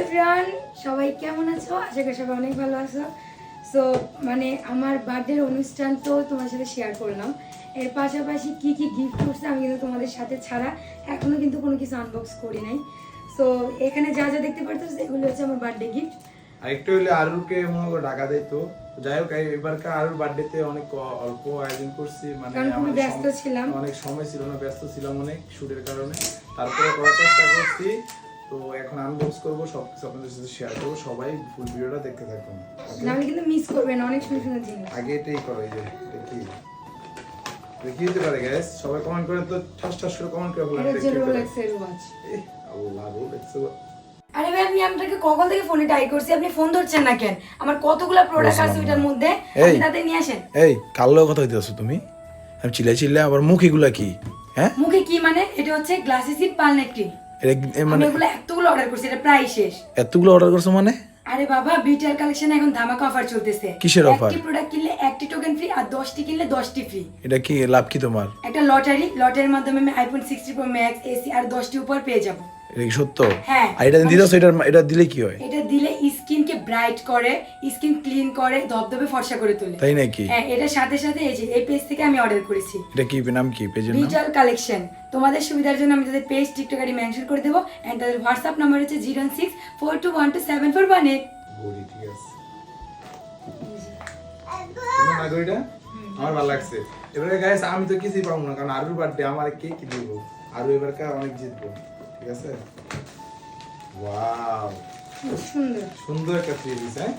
Everyone সবাই কেমন আছো? আশা করি সবাই অনেক ভালো আছো। সো মানে আমার বার্থডের অনুষ্ঠান তো তোমার সাথে শেয়ার করলাম। এর পাশাপাশি কি কি গিফট করছে আমি কিন্তু তোমাদের সাথে ছাড়া এখনও কিন্তু কোনো কিছু আনবক্স করি নাই। সো এখানে যা যা দেখতে পারতো এগুলো হচ্ছে আমার বার্থডে গিফট আরুকে মনে করো ঢাকা দিত যাই হোক এবারকার আরুর বার্থডেতে অনেক অল্প আয়োজন করছি মানে কারণ খুবই ব্যস্ত ছিলাম। অনেক সময় ছিল না ব্যস্ত ছিলাম অনেক শুটের কারণে। তারপরে করার চেষ্টা করছি। তো এখন আনবক্স করব সব কিছু আপনাদের সাথে শেয়ার করব। সবাই ফুল ভিডিওটা দেখতে থাকুন? নাহলে কিন্তু মিস করবে না অনেক সুন্দর সুন্দর জিনিস। আগে এটাই করো এই যে এটা কি এটা কি হতে পারে গ্যাস সবাই কমেন্ট করেন তো ঠাস ঠাস করে কমেন্ট করে বলেন এটা কি? রোলেক্সের ওয়াচ আল্লাহ রোলেক্সের আরে ভাই আমি আপনাকে কখন থেকে ফোনে টাই করছি? আপনি ফোন ধরছেন না কেন? আমার কতগুলো প্রোডাক্ট আছে ওইটার মধ্যে? আপনি তাতে নিয়ে আসেন। এই কালো কথা হইতেছো তুমি? আমি চিল্লাই চিল্লাই আবার মুখ এগুলা কি? হ্যাঁ? মুখে কি মানে? এটা হচ্ছে গ্লাসিসিড পালনেট ক্রিম। আমি মানে ওগুলো এতগুলো অর্ডার করছি এটা প্রায় শেষ। এতগুলো অর্ডার করছ মানে? আরে বাবা বিটার কালেকশন এখন ধামাকা অফার চলতেছে। কিসের অফার একটি প্রোডাক্ট কিনলে একটি টোকেন ফ্রি আর দশটি কিনলে দশটি ফ্রি এটা কি লাভ কি তোমার? একটা লটারি লটারির মাধ্যমে আমি iPhone sixty pro max AC আর দশটি উপর পেয়ে যাব। এটা কি সত্য? হ্যাঁ। আর এটা এটা এটা দিলে কি হয়? এটা দিলে স্কিনকে ব্রাইট করে স্কিন ক্লিন করে ধবধবে ফর্সা করে তোলে। তাই নাকি? হ্যাঁ এটার সাথে সাথে এই যে এই পেজ থেকে আমি অর্ডার করেছি। এটা কি নাম কি পেজের নাম? ডিজিটাল কালেকশন তোমাদের সুবিধার জন্য আমি তাদের পেজ টিকটক আইডি মেনশন করে দেবো। এন্ড তাদের হোয়াটসঅ্যাপ নাম্বার হচ্ছে ঠিক আছে। আমার ভালো লাগছে। এবারে গাইস আমি তো কিছুই পাবো না কারণ আরুর বার্থডে আমার কে কি দিব আরু এবারকার অনেক জিতবো। ঠিক আছে? ওয়াও সুন্দর। সুন্দর একটা থ্রি পিস হ্যাঁ?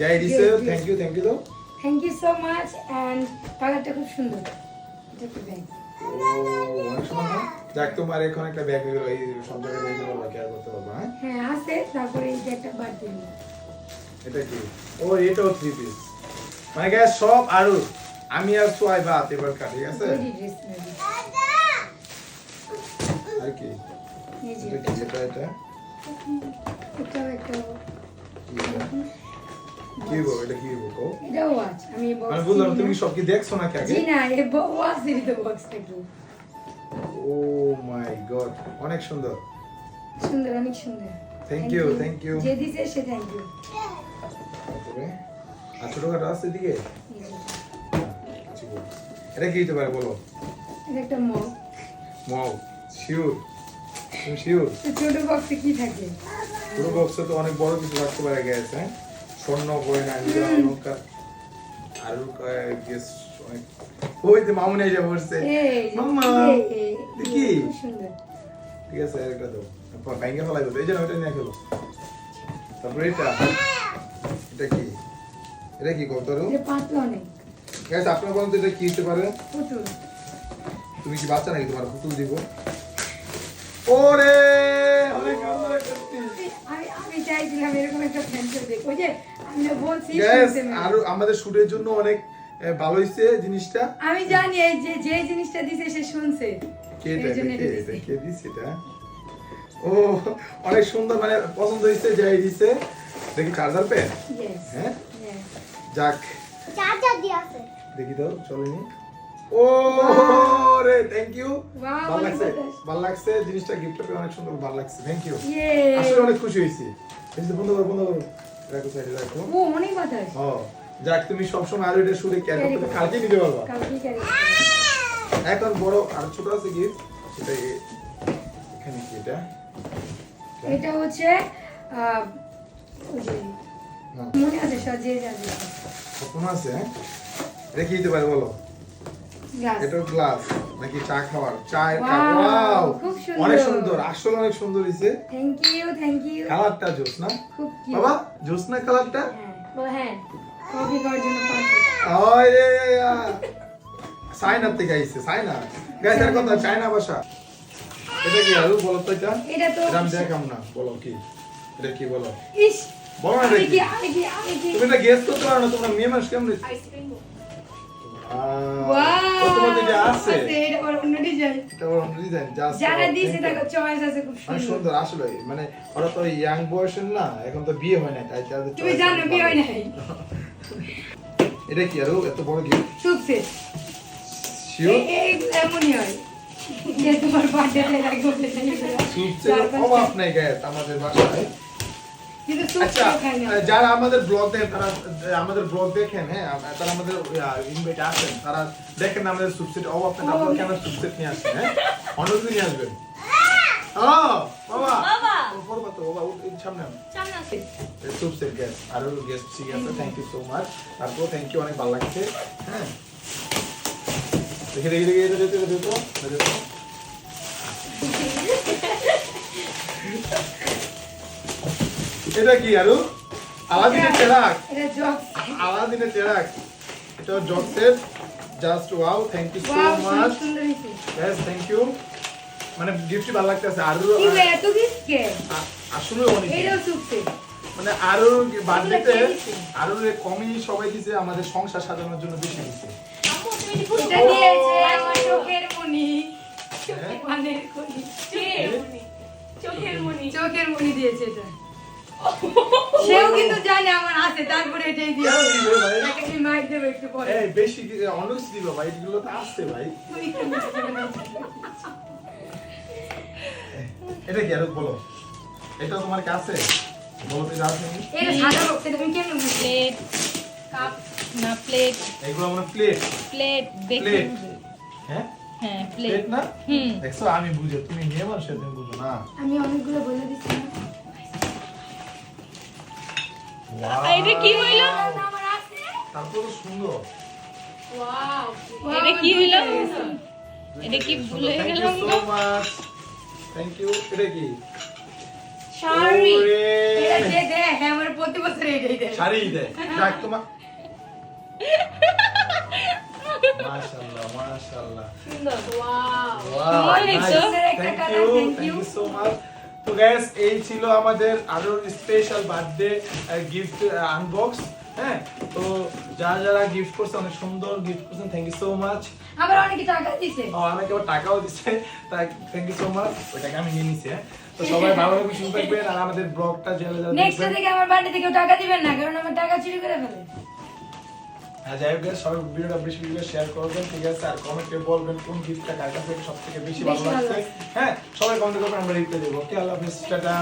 যাই দিছে. থ্যাংক ইউ থ্যাংক ইউ তো thank you so much and কালারটা খুব সুন্দর। এটা কি ব্যাগ ও অনেক সুন্দর যাক তোমার এখন একটা ব্যাগ এই সব জায়গায় নিয়ে যেতে কেয়ার করতে পারবা হ্যাঁ? হ্যাঁ আছে তারপরে এই যে একটা বার্থডে এটা কি? ও এটাও থ্রি পিস মানে সব আরু আমি আর সোয়াই বাত এবারকার ঠিক আছে? আর কি? এটা কি এটা। এটা? একটা কি এটা? কি গো এটা কি গো কও? এটাও ওয়াচ আমি বক্স বুঝলাম তুমি সব কি দেখছ নাকি আগে? জি না এই ওয়াচ এরই তো বক্সটা কি ও মাই গড অনেক সুন্দর। সুন্দর অনেক সুন্দর। Thank you, thank you. যে দিছে সে থ্যাংক ইউ আর ছোটখাটো আছে আচ্ছা, এটা। কি হতে পারে বলো? এটা একটা মগ। মাও শিওর তুমি শিওর ছোট বক্সে কি থাকে। পুরো বক্সে তো অনেক বড় কিছু রাখতে পারে গেছে। হ্যাঁ স্বর্ণ গয়না হীরা আরও অনেক। ওই যে মামুনি এসে বসছে। মাম্মা দেখি। ঠিক আছে দাও। ব্যাঙ্গে ফেলাই দেবো। এই জন্য ওইটা নিয়ে খেলো তারপরে এটা। এটা কি? এটা কি কত এটা পাতলা অনেক। গাইস আপনার বলুন তো এটা কি হতে পারে? পুতুল। তুমি কি বাচ্চা নাকি তোমার পুতুল দিব? ওরে! অনেক সুন্দর না আমাদের শুটের জন্য অনেক ভালো হয়েছে জিনিসটা। আমি জানি যে যে জিনিসটা দিছে সে শুনছে। কে কে দিছি। এটা? ও অনেক সুন্দর মানে পছন্দ হয়েছে যাই দিছে। দেখি চার্জার পেন হ্যাঁ? যাক। চার্জার দিয়ে আছে। দেখি তো চলেনি ও রে থ্যাংক ইউ ভালো লাগছে ভালো লাগছে জিনিসটা গিফটটা পেয়ে অনেক সুন্দর ভালো লাগছে থ্যাংক ইউ আসলে অনেক খুশি হয়েছি। এই যে বন্ধ করো বন্ধ করো রাখো সাইডে রাখো ও অনেক বাতাস যাক তুমি সবসময় আরও এটা শুনে কেয়ার করতে। কালকে নিতে পারবা। কালকে ক্যারি এখন বড় আর ছোট আছে গিফট সেটা এখানে কি এটা? এটা হচ্ছে হ্যাঁ। মনে আছে সাজিয়ে যাবে কখন আছে হ্যাঁ? এটা কি দিতে পারে বলো? এটা গ্লাস নাকি চা খাওয়ার? চায়ের কাপ ওয়াও অনেক সুন্দর আসলে অনেক সুন্দর হয়েছে থ্যাংক ইউ থ্যাংক ইউ কালারটা জোস না? খুব বাবা জোস না কালারটা হ্যাঁ। ও হ্যাঁ। কফি খাওয়ার জন্য পারফেক্ট। ওই রে থেকে আইছে সাইনা গাইস এর কথা চায়না ভাষা। এটা কি বলো তো এটা? এটা তো এটা দেখাম না। বলো কি? এটা কি বলো? ইস বলো না কি কি কি? তুমি এটা গেস করতে পারো না তোমরা মেয়ে মানুষ কেমন ওয়াও সুন্দর আসলে মানে ওরা তো ইয়াং বয়সের না এখন তো বিয়ে হয় না তাই তুমি জানো বিয়ে হয় নাই এটা কি আরও এত বড় গিফট সুপ শিওর এমনই হয় যে তোমার বার্থডে এর আগে বলে অভাব নেই গায়ে আমাদের বাসায় আচ্ছা কেউ খায় না। যারা আমাদের ব্লগ দেখেন তারা আমাদের ব্লগ দেখেন হ্যাঁ তারা আমাদের ইনভাইট আসেন তারা দেখেন আমাদের সুপসেট অভাব নেই তারপর কেন সুপসেট নিয়ে আসেন হ্যাঁ অন্য নিয়ে আসবেন ও বাবা বাবা। ও, করবা তো বাবা উঠ, এই সামনে আনো। সামনে আসে। সুপসেট গ্যাস আরও গেস্ট ঠিক আছে থ্যাংক ইউ সো মাচ তারপর থ্যাংক ইউ অনেক ভালো লাগছে হ্যাঁ দেখে দেখে দেখে এটা দিতে দিতে দিতে এটা কি আরু? আলাদিনের চেরাক। আলাদিনের চেরাক। এটা জকসের just wow thank you so much yes thank you মানে গিফটটি ভালো লাগতেছে আরু কি বে, এত gift কে? আসলে অনেক এইটাও সুপসে। মানে আরও বার্থডেতে আরও কমই সবাই দিছে আমাদের সংসার সাজানোর জন্য বেশি দিছে। এটি এটা দিয়েছে আমার চোখের মণি। হ্যাঁ? চোখের মণি দিয়েছে এটা। সেও কিন্তু জানে আমার আছে তারপরে এটাই দিবে আমি মাইর একটু পরে। এই বেশি কি- অন্য কিছু ভাই এগুলো তো আসছে ভাই। দাও। এটা কি আরও বলো? এটা তোমার কাছে? বলো তো এটা আছে এটা সাদা বক্স আমি কেমন বুঝি প্লেট কাপ না প্লেট এগুলো আমার প্লেট প্লেট হ্যাঁ? হ্যাঁ প্লেট না? হুম। দেখছ আমি বুঝে তুমি মেয়ে মানুষের তুমি বুঝো না? আমি অনেকগুলো বলে Wow! এটা কি হইল? তারপর তো সুন্দর। এটা কি হইল? এটা কি ভুল thank you so much thank you এটা কি? সরি এটা যে দেয় হ্যাঁ আমার প্রতি বছর এটাই দেয় শাড়ি দেয় যাক তোমার মাশাআল্লাহ মাশাআল্লাহ। সুন্দর। Wow, অনেক nice. তো। একটা Thank colour, you, তো গ্যাস এই ছিল আমাদের আরও স্পেশাল বার্থডে গিফট আনবক্স হ্যাঁ? তো যারা যারা গিফট করছে অনেক সুন্দর গিফট করছেন থ্যাংক ইউ সো মাচ আবার অনেকে টাকা দিছে। ও আমাকে আবার টাকাও দিচ্ছে তাই থ্যাংক ইউ সো মাচ ওই টাকা আমি নিয়ে নিছি হ্যাঁ? তো সবাই ভালো থাকবেন সুস্থ থাকবেন আর আমাদের ব্লগটা যারা যারা নেক্সট থেকে আমার বাড়িতে কেউ টাকা দিবেন না কারণ আমার টাকা চুরি করে ফেলে। যাই হোক সবাই ভিডিওটা বেশি বেশি শেয়ার করবেন ঠিক আছে আর কমেন্টে বলবেন কোন গিফটটা কার কাছে সব থেকে বেশি ভালো লাগছে। হ্যাঁ সবাই কমেন্ট করবেন আমরা রিপ্লাই দেবো। ওকে আল্লাহ হাফেজ টাটা।